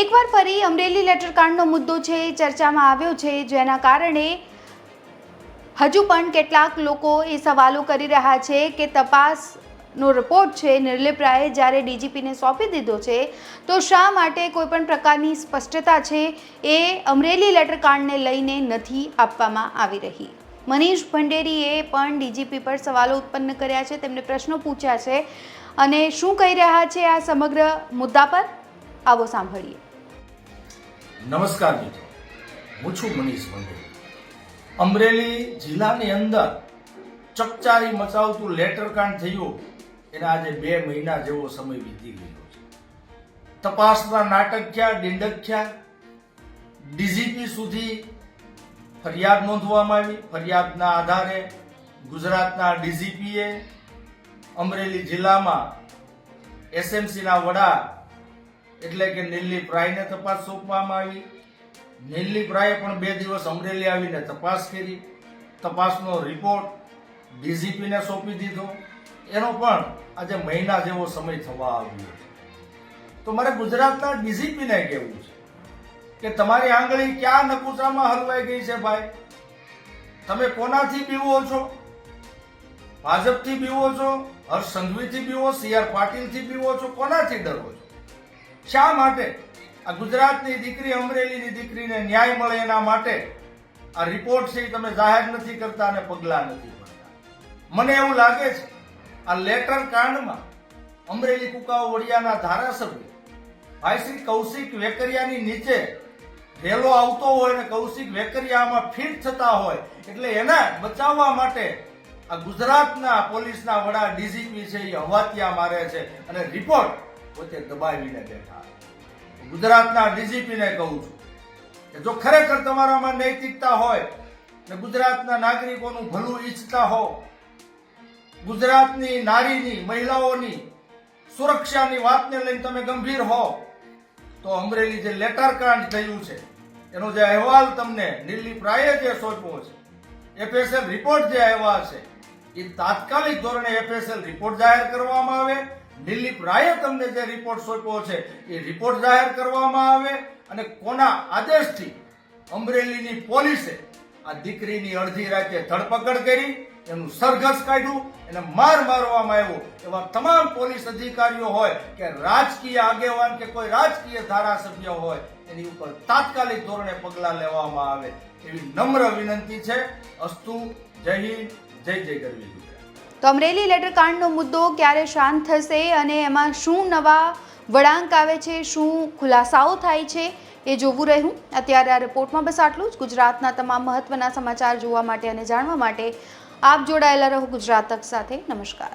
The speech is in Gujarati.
એકવાર ફરી અમરેલી લેટરકાંડનો મુદ્દો છે ચર્ચામાં આવ્યો છે, જેના કારણે હજુ પણ કેટલાક લોકો એ સવાલો કરી રહ્યા છે કે તપાસનો રિપોર્ટ છે નિર્લિપ રાયે જ્યારે ડીજીપીને સોંપી દીધો છે, તો શા માટે કોઈપણ પ્રકારની સ્પષ્ટતા છે, એ અમરેલી લેટરકાંડને લઈને નથી આપવામાં આવી રહી. મનીષ ભંડેરીએ પણ ડીજીપી પર સવાલો ઉત્પન્ન કર્યા છે, તેમને પ્રશ્નો પૂછ્યા છે, અને શું કહી રહ્યા છે આ સમગ્ર મુદ્દા પર? આવો સાંભળીએ. નમસ્કાર મિત્રો. હું છું મનીષ મંડળ અમરેલી જિલ્લાની અંદર ચકચારી મચાવતું લેટરકાંડ થયું એના આજે બે મહિના જેવો સમય વીતી ગયો છે. તપાસના નાટક્યા, ડિંડક્યા, ડીજીપી સુધી ફરિયાદ નોંધવામાં આવી. ફરિયાદના આધારે ગુજરાતના ડીજીપીએ અમરેલી જિલ્લામાં એસએમસીના વડા એટલે કે નિર્લિપ રાયને તપાસ સોંપવામાં આવી. નિર્લિપ રાયે પણ બે દિવસ અમરેલી આવીને તપાસ કરી. તપાસનો રિપોર્ટ ડીજીપીને સોંપી દીધો. એનો પણ આજે મહિના જેવો સમય થવા આવ્યો છે. તો મારે ગુજરાતના ડીજીપીને કહેવું છે કે તમારી આંગળી ક્યાં નકુચામાં હલવાઈ ગઈ છે ભાઈ? તમે કોનાથી પીવો છો? ભાજપથી પીવો છો? હર્ષ સંઘવીથી પીવો સી આર પાટીલથી પીવો છો? કોનાથી ડરો છો? શા માટે? આ ગુજરાતની દીકરી, અમરેલીની દીકરીને ન્યાય મળે એના માટે આ રિપોર્ટ છે તમે જાહેર નથી કરતા અને પગલાં નથી ભરતા. મને એવું લાગે છે, આ લેટર કાંડમાં અમરેલી કુકાઓ વડિયાના ધારાસભ્ય ભાઈ શ્રી કૌશિક વેકરિયાની નીચે રેલો આવતો હોય ને કૌશિક વેકરિયામાં ફિટ થતા હોય એટલે એને બચાવવા માટે આ ગુજરાતના પોલીસના વડા ડીજીપી છે એ હવાતિયા મારે છે. અને રિપોર્ટ પોતે દબાવીને બેઠા. ગુજરાતના ડીજીપીને કહું છું કે જો ખરેખર તમારામાં નૈતિકતા હોય ને ગુજરાતના નાગરિકોનું ભલું ઈચ્છતા હો, ગુજરાતની નારીની, મહિલાઓની સુરક્ષાની વાતને લઈને તમે ગંભીર હો, તો અમરેલી જે લેટર કાંડ થયું છે, એનો જે અહેવાલ તમને નિર્લિપ પ્રાયે જે સોંપ્યો છે, એફએસએલ રિપોર્ટ જે અહેવાલ છે, એ તાત્કાલિક ધોરણે એફએસએલ રિપોર્ટ જાહેર કરવામાં આવે દિલીપ રાયે તમને જે રિપોર્ટ સોંપ્યો છે, એ રિપોર્ટ જાહેર કરવામાં આવે અને કોના આદેશથી અમરેલીની પોલીસે આ દીકરીની અડધી રાતે ધરપકડ કરી, એનું સરઘસ કાઢ્યું, એને માર મારવામાં આવ્યો. એવા તમામ પોલીસ અધિકારીઓ હોય કે રાજકીય આગેવાન કે કોઈ રાજકીય ધારાસભ્ય હોય, એની ઉપર તાત્કાલિક ધોરણે પગલાં લેવામાં આવે. એવી નમ્ર વિનંતી છે. અસ્તુ, જય હિન્દ, જય જય ગરવી તો અમરેલી લેટરકાંડનો મુદ્દો ક્યારે શાંત થશે અને એમાં શું નવા વળાંક આવે છે, શું ખુલાસાઓ થાય છે એ જોવું રહ્યું. અત્યારે આ રિપોર્ટમાં બસ આટલું જ. ગુજરાતના તમામ મહત્વના સમાચાર જોવા માટે અને જાણવા માટે આપ જોડાયેલા રહો ગુજરાત તક સાથે. નમસ્કાર.